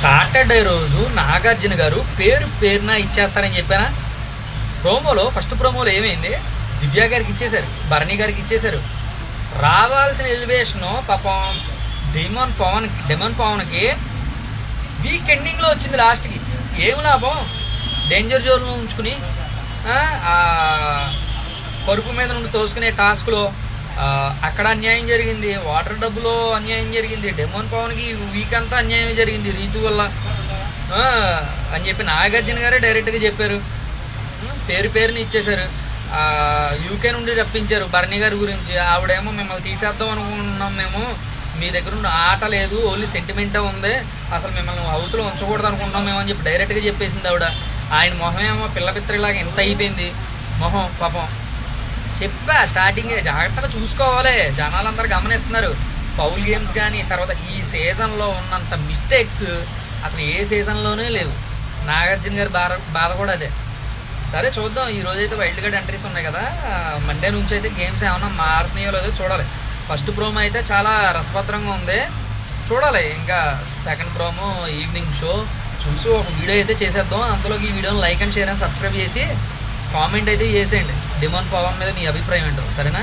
Saturday రోజు నాగార్జున గారు పేరు పేరున ఇచ్చేస్తారని చెప్పానా? ప్రోమోలో ఫస్ట్ ప్రోమోలో ఏమైంది? దివ్య గారికి ఇచ్చేశారు భరణి గారికి ఇచ్చేశారు. రావాల్సిన ఎలివేషన్ పాపం డిమాన్ పవన్ డెమోన్ పవన్కి వీక్ ఎండింగ్లో వచ్చింది లాస్ట్కి. ఏం లాభం? డేంజర్ జోన్లో ఉంచుకుని పరుపు మీద నుండి తోసుకునే టాస్క్లో అక్కడ అన్యాయం జరిగింది. వాటర్ డబ్బులో అన్యాయం జరిగింది. డెమోన్ పవన్కి వీక్ అంతా అన్యాయం జరిగింది. రీతు వల్ల. అని చెప్పి నాగార్జున గారే డైరెక్ట్గా చెప్పారు. పేరు పేరుని ఇచ్చేశారు. యూకే నుండి రప్పించారు భరణి గారి గురించి. ఆవిడేమో మిమ్మల్ని తీసేద్దాం అనుకుంటున్నాం మేము. మీ దగ్గర ఉన్న ఆట లేదు. ఓన్లీ సెంటిమెంటే ఉంది. అసలు మిమ్మల్ని హౌస్లో ఉంచకూడదు అనుకుంటున్నాం మేము అని చెప్పి డైరెక్ట్గా చెప్పేసింది ఆవిడ. ఆయన మొహం ఏమో పిల్ల పిత్రిలాగా ఎంత అయిపోయింది. మొహం పాపం. చెప్పా స్టార్టింగ్ జాగ్రత్తగా చూసుకోవాలి. జనాలందరూ గమనిస్తున్నారు. పౌల్ గేమ్స్ కానీ తర్వాత ఈ సీజన్లో ఉన్నంత మిస్టేక్స్ అసలు ఏ సీజన్లోనే లేవు. నాగార్జున గారి బాధ బాధ కూడా అదే. సరే చూద్దాం. ఈ రోజు అయితే వైల్డ్ కార్డ్ ఎంట్రీస్ ఉన్నాయి కదా. మండే నుంచి అయితే గేమ్స్ ఏమైనా మారుతున్నాయో లేదో చూడాలి. ఫస్ట్ ప్రోమో అయితే చాలా రసభద్రంగా ఉంది. చూడాలి. ఇంకా సెకండ్ ప్రోమో ఈవినింగ్ షో చూసి ఒక వీడియో అయితే చేసేద్దాం. అందులోకి ఈ వీడియోని like and share and subscribe చేసి కామెంట్ అయితే చేసేయండి. డిమాండ్ పవన్ మీద మీ అభిప్రాయం ఏంటో సరేనా?